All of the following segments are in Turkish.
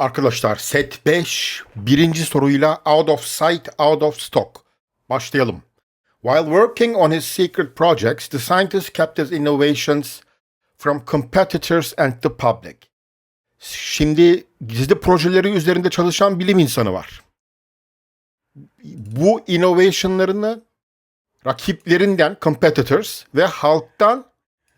Arkadaşlar set 5 birinci soruyla out of sight out of stock. Başlayalım. While working on his secret projects, the scientist kept his innovations from competitors and the public. Şimdi gizli projeleri üzerinde çalışan bilim insanı var. Bu innovationlarını rakiplerinden, competitors ve halktan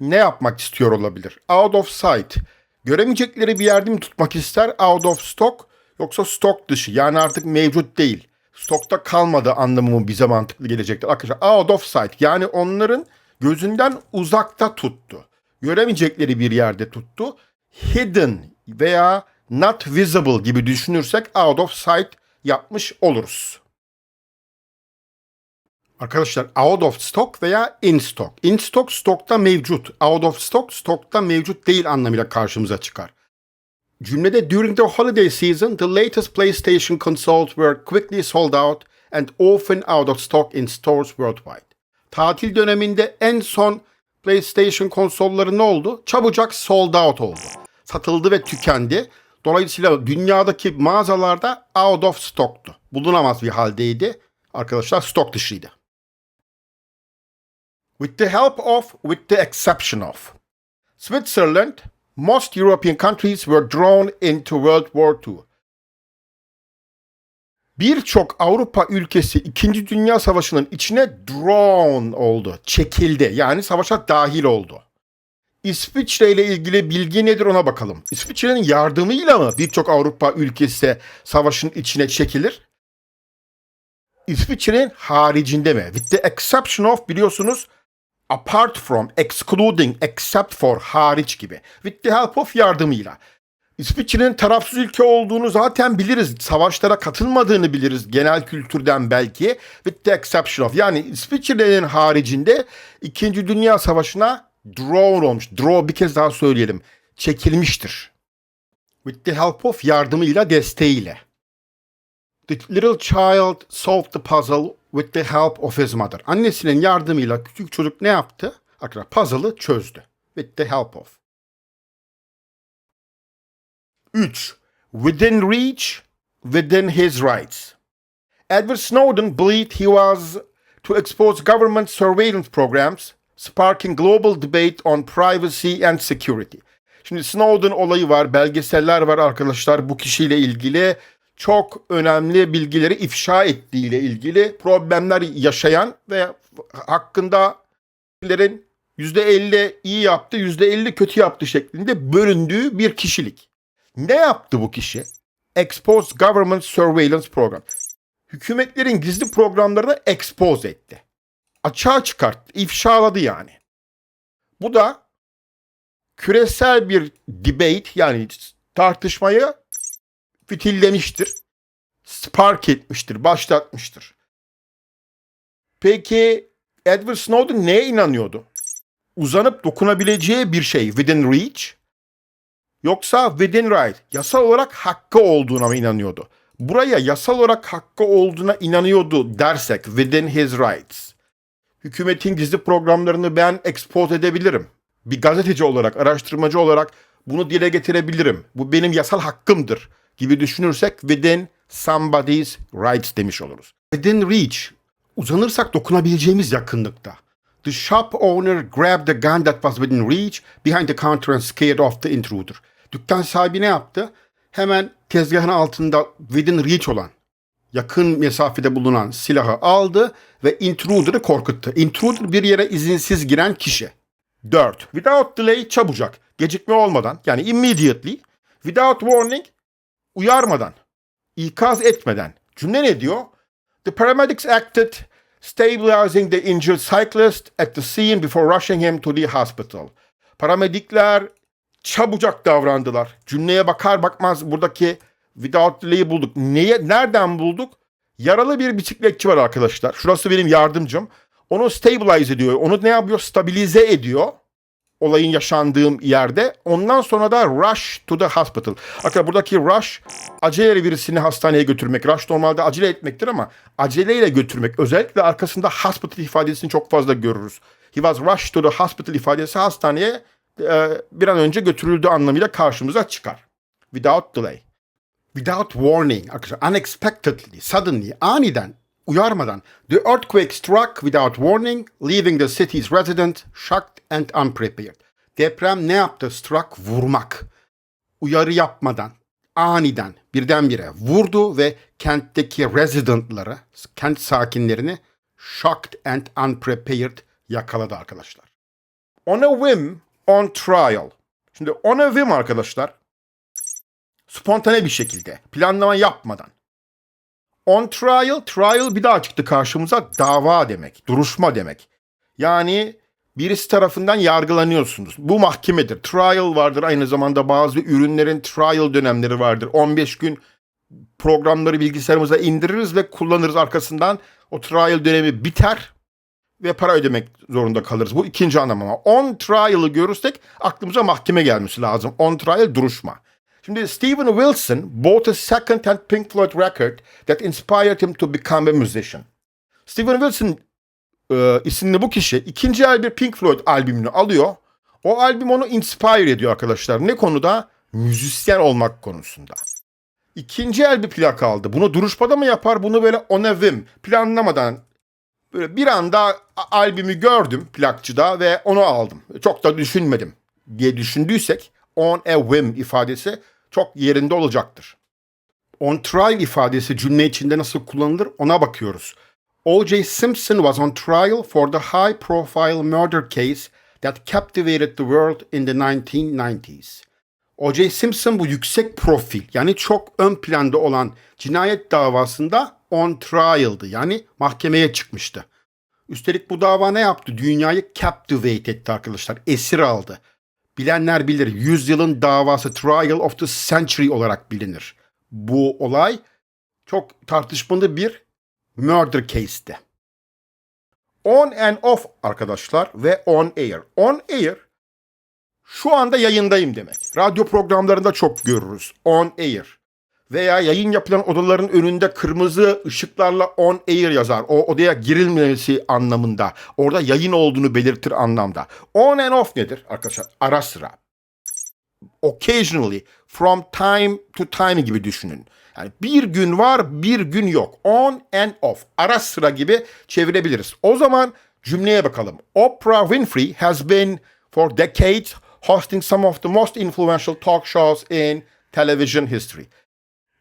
ne yapmak istiyor olabilir? Out of sight. Göremeyecekleri bir yerde mi tutmak ister? Out of stock yoksa stock dışı yani artık mevcut değil. Stokta kalmadı anlamı mı bize mantıklı gelecektir? Arkadaşlar out of sight yani onların gözünden uzakta tuttu. Göremeyecekleri bir yerde tuttu. Hidden veya not visible gibi düşünürsek out of sight yapmış oluruz. Arkadaşlar out of stock veya in stock. In stock stokta mevcut. Out of stock stokta mevcut değil anlamıyla karşımıza çıkar. Cümlede during the holiday season the latest PlayStation consoles were quickly sold out and often out of stock in stores worldwide. Tatil döneminde en son PlayStation konsolları ne oldu? Çabucak sold out oldu. Satıldı ve tükendi. Dolayısıyla dünyadaki mağazalarda out of stock'tu. Bulunamaz bir haldeydi. Arkadaşlar stok dışıydı. With the help of, with the exception of. Switzerland, most European countries were drawn into World War II. Birçok Avrupa ülkesi 2. Dünya Savaşı'nın içine drawn oldu, çekildi. Yani savaşa dahil oldu. İsviçre ile ilgili bilgi nedir ona bakalım. İsviçre'nin yardımıyla mı birçok Avrupa ülkesi savaşın içine çekilir? İsviçre'nin haricinde mi? With the exception of biliyorsunuz apart from, excluding, except for, hariç gibi. With the help of yardımıyla. İsviçre'nin tarafsız ülke olduğunu zaten biliriz. Savaşlara katılmadığını biliriz genel kültürden belki. With the exception of. Yani İsviçre'nin haricinde 2. Dünya Savaşı'na drawn olmuş. Draw bir kez daha söyleyelim. Çekilmiştir. With the help of yardımıyla, desteğiyle. The little child solved the puzzle with the help of his mother. Annesinin yardımıyla küçük çocuk ne yaptı? Arkadaşlar puzzle'ı çözdü. With the help of. 3. Within reach, within his rights. Edward Snowden believed he was to expose government surveillance programs, sparking global debate on privacy and security. Şimdi Snowden olayı var, belgeseller var arkadaşlar bu kişiyle ilgili çok önemli bilgileri ifşa ettiğiyle ilgili problemler yaşayan ve hakkında %50 iyi yaptı, %50 kötü yaptı şeklinde bölündüğü bir kişilik. Ne yaptı bu kişi? Expose Government Surveillance Program. Hükümetlerin gizli programlarını expose etti. Açığa çıkarttı, ifşaladı yani. Bu da küresel bir debate yani tartışmayı fitillemiştir. Spark etmiştir, başlatmıştır. Peki Edward Snowden neye inanıyordu? Uzanıp dokunabileceği bir şey within reach yoksa within right yasal olarak hakkı olduğuna mı inanıyordu? Buraya yasal olarak hakkı olduğuna inanıyordu dersek within his rights. Hükümetin gizli programlarını ben expose edebilirim. Bir gazeteci olarak, araştırmacı olarak bunu dile getirebilirim. Bu benim yasal hakkımdır gibi düşünürsek within somebody's rights demiş oluruz. Within reach, uzanırsak dokunabileceğimiz yakınlıkta. The shop owner grabbed the gun that was within reach behind the counter and scared off the intruder. Dükkan sahibi ne yaptı? Hemen tezgahın altında within reach olan, yakın mesafede bulunan silahı aldı ve intruder'ı korkuttu. Intruder bir yere izinsiz giren kişi. 4. Without delay çabucak, gecikme olmadan yani immediately, without warning uyarmadan, ikaz etmeden. Cümle ne diyor? The paramedics acted stabilizing the injured cyclist at the scene before rushing him to the hospital. Paramedikler çabucak davrandılar. Cümleye bakar bakmaz buradaki without delay'i bulduk. Neye, nereden bulduk? Yaralı bir bisikletçi var arkadaşlar. Şurası benim yardımcım. Onu stabilize ediyor. Onu ne yapıyor? Stabilize ediyor olayın yaşandığım yerde. Ondan sonra da rush to the hospital. Arkadaşlar buradaki rush acele birisini hastaneye götürmek. Rush normalde acele etmektir ama aceleyle götürmek. Özellikle arkasında hospital ifadesini çok fazla görürüz. He was rushed to the hospital ifadesi hastaneye e, bir an önce götürüldü anlamıyla karşımıza çıkar. Without delay. without warning, arkadaşlar, unexpectedly, suddenly, aniden, uyarmadan, the earthquake struck without warning, leaving the city's resident shocked and unprepared. Deprem ne yaptı? Struck, vurmak. Uyarı yapmadan, aniden, birdenbire vurdu ve kentteki residentları, kent sakinlerini shocked and unprepared yakaladı arkadaşlar. On a whim, on trial. Şimdi on a whim arkadaşlar, spontane bir şekilde, planlama yapmadan. On trial, trial bir daha çıktı karşımıza dava demek, duruşma demek. Yani birisi tarafından yargılanıyorsunuz. Bu mahkemedir. Trial vardır aynı zamanda bazı ürünlerin trial dönemleri vardır. 15 gün programları bilgisayarımıza indiririz ve kullanırız arkasından. O trial dönemi biter ve para ödemek zorunda kalırız. Bu ikinci anlam ama on trial'ı görürsek aklımıza mahkeme gelmesi lazım. On trial duruşma. Şimdi Steven Wilson bought a second-hand Pink Floyd record that inspired him to become a musician. Steven Wilson e, isimli bu kişi ikinci el bir Pink Floyd albümünü alıyor. O albüm onu inspire ediyor arkadaşlar. Ne konuda? Müzisyen olmak konusunda. İkinci el bir plak aldı. Bunu duruşmada mı yapar? Bunu böyle on a whim, planlamadan böyle bir anda albümü gördüm plakçıda ve onu aldım. Çok da düşünmedim diye düşündüysek on a whim ifadesi çok yerinde olacaktır. On trial ifadesi cümle içinde nasıl kullanılır ona bakıyoruz. O.J. Simpson was on trial for the high profile murder case that captivated the world in the 1990s. O.J. Simpson bu yüksek profil yani çok ön planda olan cinayet davasında on trial'dı yani mahkemeye çıkmıştı. Üstelik bu dava ne yaptı? Dünyayı captivate etti arkadaşlar. Esir aldı. Bilenler bilir. Yüzyılın davası Trial of the Century olarak bilinir. Bu olay çok tartışmalı bir murder case'ti. On and off arkadaşlar ve on air. On air şu anda yayındayım demek. Radyo programlarında çok görürüz. On air. Veya yayın yapılan odaların önünde kırmızı ışıklarla on air yazar. O odaya girilmesi anlamında. Orada yayın olduğunu belirtir anlamda. On and off nedir arkadaşlar? Ara sıra. Occasionally, from time to time gibi düşünün. Yani bir gün var, bir gün yok. On and off. Ara sıra gibi çevirebiliriz. O zaman cümleye bakalım. Oprah Winfrey has been for decades hosting some of the most influential talk shows in television history.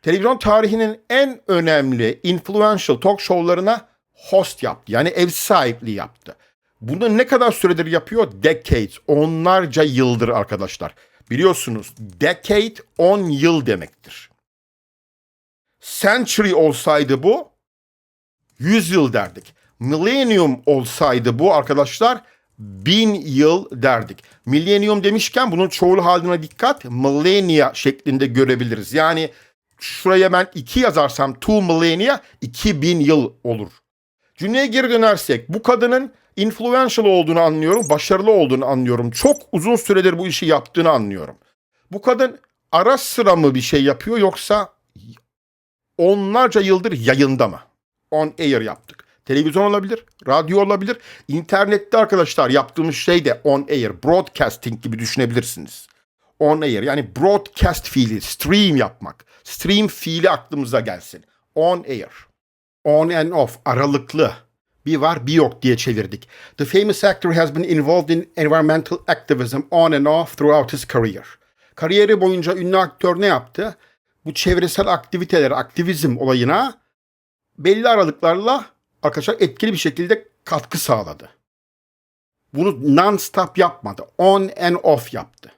Televizyon tarihinin en önemli influential talk show'larına host yaptı. Yani ev sahipliği yaptı. Bunu ne kadar süredir yapıyor? Decades, onlarca yıldır arkadaşlar. Biliyorsunuz decade 10 yıl demektir. Century olsaydı bu 100 yıl derdik. Millennium olsaydı bu arkadaşlar bin yıl derdik. Millennium demişken bunun çoğul haline dikkat. Millennia şeklinde görebiliriz. Yani şuraya ben 2 yazarsam two millennia 2000 yıl olur. Cümleye geri dönersek bu kadının influential olduğunu anlıyorum, başarılı olduğunu anlıyorum. Çok uzun süredir bu işi yaptığını anlıyorum. Bu kadın ara sıra mı bir şey yapıyor yoksa onlarca yıldır yayında mı? On air yaptık. Televizyon olabilir, radyo olabilir. İnternette arkadaşlar yaptığımız şey de on air, broadcasting gibi düşünebilirsiniz. On air yani broadcast fiili, stream yapmak. Stream fiili aklımıza gelsin. On air. On and off, aralıklı. Bir var bir yok diye çevirdik. The famous actor has been involved in environmental activism on and off throughout his career. Kariyeri boyunca ünlü aktör ne yaptı? Bu çevresel aktiviteler, aktivizm olayına belli aralıklarla arkadaşlar etkili bir şekilde katkı sağladı. Bunu non-stop yapmadı. On and off yaptı.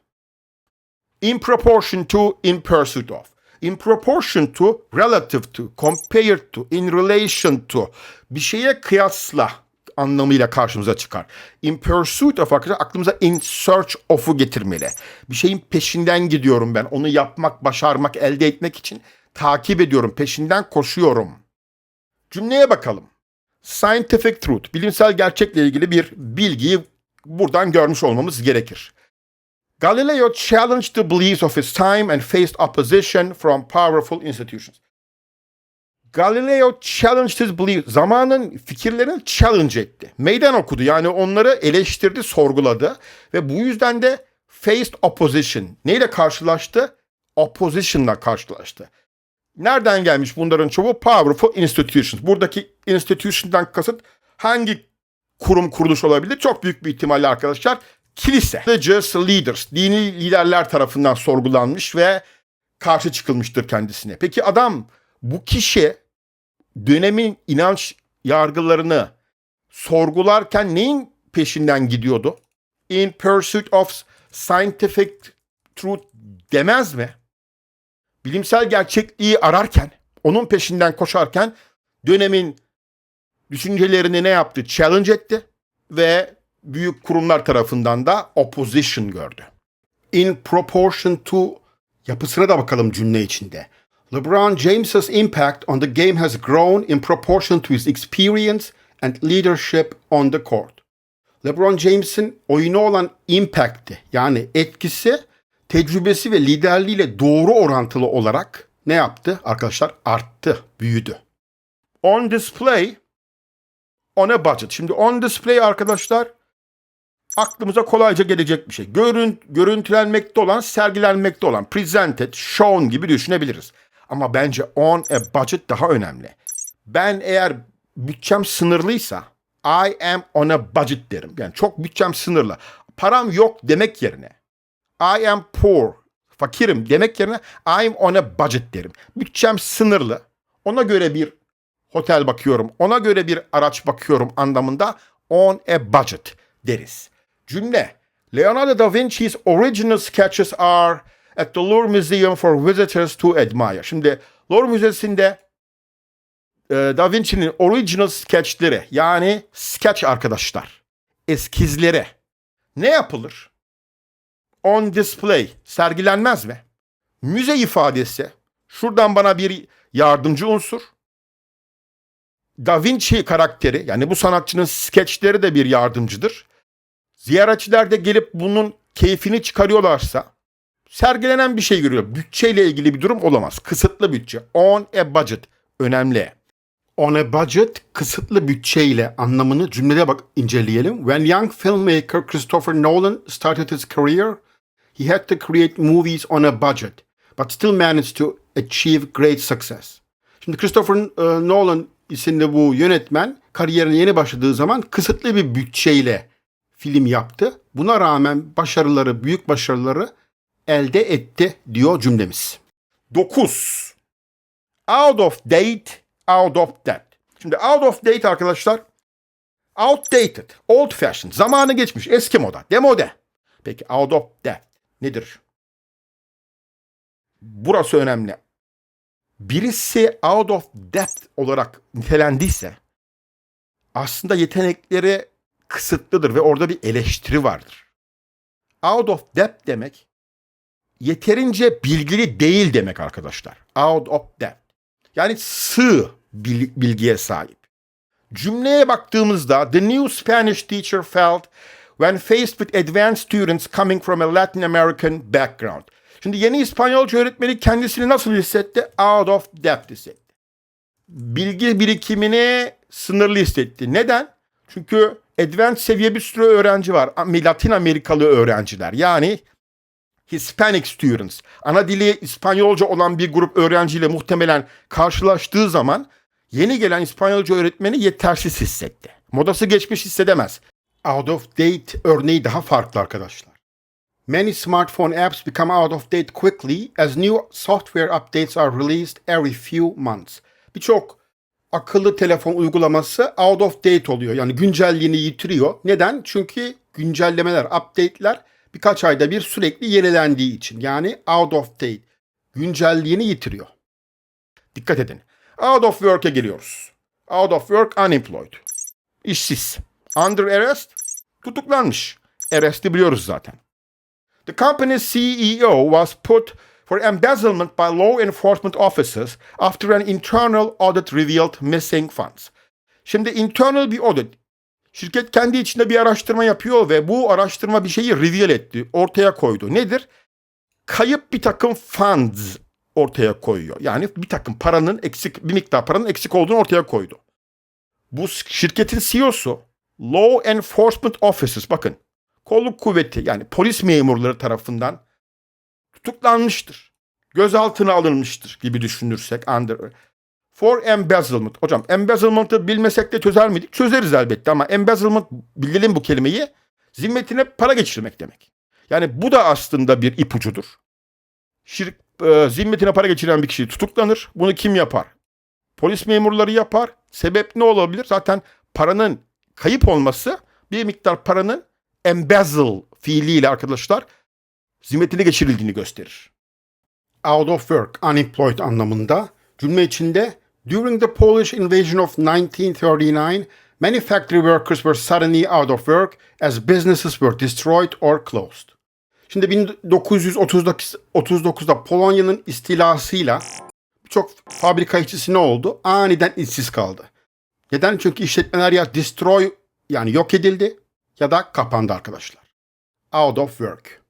In proportion to, in pursuit of. In proportion to, relative to, compared to, in relation to. Bir şeye kıyasla anlamıyla karşımıza çıkar. In pursuit of arkadaşlar aklımıza in search of'u getirmeli. Bir şeyin peşinden gidiyorum ben. Onu yapmak, başarmak, elde etmek için takip ediyorum. Peşinden koşuyorum. Cümleye bakalım. Scientific truth, bilimsel gerçekle ilgili bir bilgiyi buradan görmüş olmamız gerekir. Galileo challenged the beliefs of his time and faced opposition from powerful institutions. Galileo challenged his beliefs. Zamanın fikirlerini challenge etti. Meydan okudu. Yani onları eleştirdi, sorguladı. Ve bu yüzden de faced opposition. Neyle karşılaştı? Opposition'la karşılaştı. Nereden gelmiş bunların çoğu? Powerful institutions. Buradaki institution'dan kasıt hangi kurum kuruluş olabilir? Çok büyük bir ihtimalle arkadaşlar kilise. Religious leaders, dini liderler tarafından sorgulanmış ve karşı çıkılmıştır kendisine. Peki adam bu kişi dönemin inanç yargılarını sorgularken neyin peşinden gidiyordu? In pursuit of scientific truth demez mi? Bilimsel gerçekliği ararken, onun peşinden koşarken dönemin düşüncelerini ne yaptı? Challenge etti ve büyük kurumlar tarafından da opposition gördü. In proportion to yapısına da bakalım cümle içinde. LeBron James's impact on the game has grown in proportion to his experience and leadership on the court. LeBron James'in oyuna olan impact'i yani etkisi tecrübesi ve liderliğiyle doğru orantılı olarak ne yaptı? Arkadaşlar arttı, büyüdü. On display on a budget. Şimdi on display arkadaşlar aklımıza kolayca gelecek bir şey. Görün, görüntülenmekte olan, sergilenmekte olan, presented, shown gibi düşünebiliriz. Ama bence on a budget daha önemli. Ben eğer bütçem sınırlıysa I am on a budget derim. Yani çok bütçem sınırlı. Param yok demek yerine I am poor, fakirim demek yerine I'm on a budget derim. Bütçem sınırlı. Ona göre bir otel bakıyorum, ona göre bir araç bakıyorum anlamında on a budget deriz. Cümle. Leonardo da Vinci's original sketches are at the Louvre Museum for visitors to admire. Şimdi Louvre Müzesi'nde e, Da Vinci'nin original sketchleri yani sketch arkadaşlar, eskizleri ne yapılır? On display sergilenmez mi? Müze ifadesi şuradan bana bir yardımcı unsur. Da Vinci karakteri yani bu sanatçının skeçleri de bir yardımcıdır. Ziyaretçiler de gelip bunun keyfini çıkarıyorlarsa sergilenen bir şey görüyor. Bütçeyle ilgili bir durum olamaz. Kısıtlı bütçe. On a budget. Önemli. On a budget kısıtlı bütçeyle anlamını cümlede bak inceleyelim. When young filmmaker Christopher Nolan started his career, he had to create movies on a budget, but still managed to achieve great success. Şimdi Christopher e, Nolan isimli bu yönetmen kariyerine yeni başladığı zaman kısıtlı bir bütçeyle film yaptı. Buna rağmen başarıları, büyük başarıları elde etti diyor cümlemiz. 9. Out of date, out of date. Şimdi out of date arkadaşlar outdated, old fashioned, zamanı geçmiş, eski moda, demode. Peki out of date nedir? Burası önemli. Birisi out of depth olarak nitelendiyse aslında yetenekleri kısıtlıdır ve orada bir eleştiri vardır. Out of depth demek yeterince bilgili değil demek arkadaşlar. Out of depth. Yani sığ bilgiye sahip. Cümleye baktığımızda the new Spanish teacher felt when faced with advanced students coming from a Latin American background. Şimdi yeni İspanyolca öğretmeni kendisini nasıl hissetti? Out of depth hissetti. Bilgi birikimini sınırlı hissetti. Neden? Çünkü advanced seviye bir sürü öğrenci var. Latin Amerikalı öğrenciler. Yani Hispanic students. Ana dili İspanyolca olan bir grup öğrenciyle muhtemelen karşılaştığı zaman yeni gelen İspanyolca öğretmeni yetersiz hissetti. Modası geçmiş hissedemez. Out of date örneği daha farklı arkadaşlar. Many smartphone apps become out of date quickly as new software updates are released every few months. Birçok akıllı telefon uygulaması out of date oluyor. Yani güncelliğini yitiriyor. Neden? Çünkü güncellemeler, update'ler birkaç ayda bir sürekli yenilendiği için. Yani out of date. Güncelliğini yitiriyor. Dikkat edin. Out of work'e geliyoruz. Out of work unemployed. İşsiz. Under arrest tutuklanmış. Arrest'i biliyoruz zaten. The company's CEO was put for embezzlement by law enforcement officers after an internal audit revealed missing funds. Şimdi internal bir audit. Şirket kendi içinde bir araştırma yapıyor ve bu araştırma bir şeyi reveal etti, ortaya koydu. Nedir? Kayıp bir takım funds ortaya koyuyor. Yani bir takım paranın eksik, bir miktar paranın eksik olduğunu ortaya koydu. Bu şirketin CEO'su Law Enforcement Officers bakın kolluk kuvveti yani polis memurları tarafından tutuklanmıştır. gözaltına alınmıştır gibi düşünürsek under for embezzlement. Hocam embezzlement'ı bilmesek de çözer miydik? Çözeriz elbette ama embezzlement bilelim bu kelimeyi. Zimmetine para geçirmek demek. Yani bu da aslında bir ipucudur. Şirk, e, zimmetine para geçiren bir kişi tutuklanır. Bunu kim yapar? Polis memurları yapar. Sebep ne olabilir? Zaten paranın kayıp olması bir miktar paranın embezzle fiiliyle arkadaşlar zimmetine geçirildiğini gösterir. out of work, unemployed anlamında. Cümle içinde During the Polish invasion of 1939, many factory workers were suddenly out of work as businesses were destroyed or closed. Şimdi 1939'da Polonya'nın istilasıyla birçok fabrika işçisi ne oldu? Aniden işsiz kaldı. Neden? Çünkü işletmeler ya destroy yani yok edildi ya da kapandı arkadaşlar. Out of work.